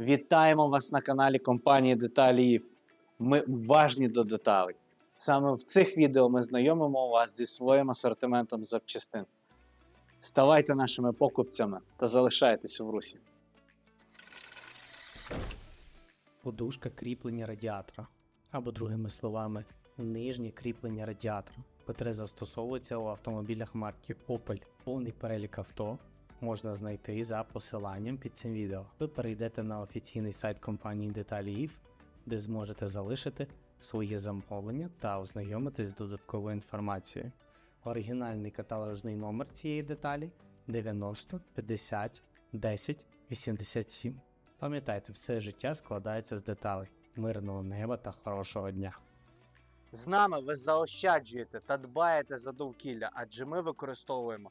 Вітаємо вас на каналі компанії Деталіїв. Ми уважні до деталей. Саме в цих відео ми знайомимо вас зі своїм асортиментом запчастин. Ставайте нашими покупцями та залишайтесь в русі. Подушка кріплення радіатора, або другими словами, нижнє кріплення радіатора, котре застосовується у автомобілях марки Opel. Повний перелік авто можна знайти за посиланням під цим відео. Ви перейдете на офіційний сайт компанії Деталіїв, де зможете залишити своє замовлення та ознайомитись з додатковою інформацією. Оригінальний каталожний номер цієї деталі 90 50 10 87. Пам'ятайте, все життя складається з деталей, мирного неба та хорошого дня. З нами ви заощаджуєте та дбаєте за довкілля, адже ми використовуємо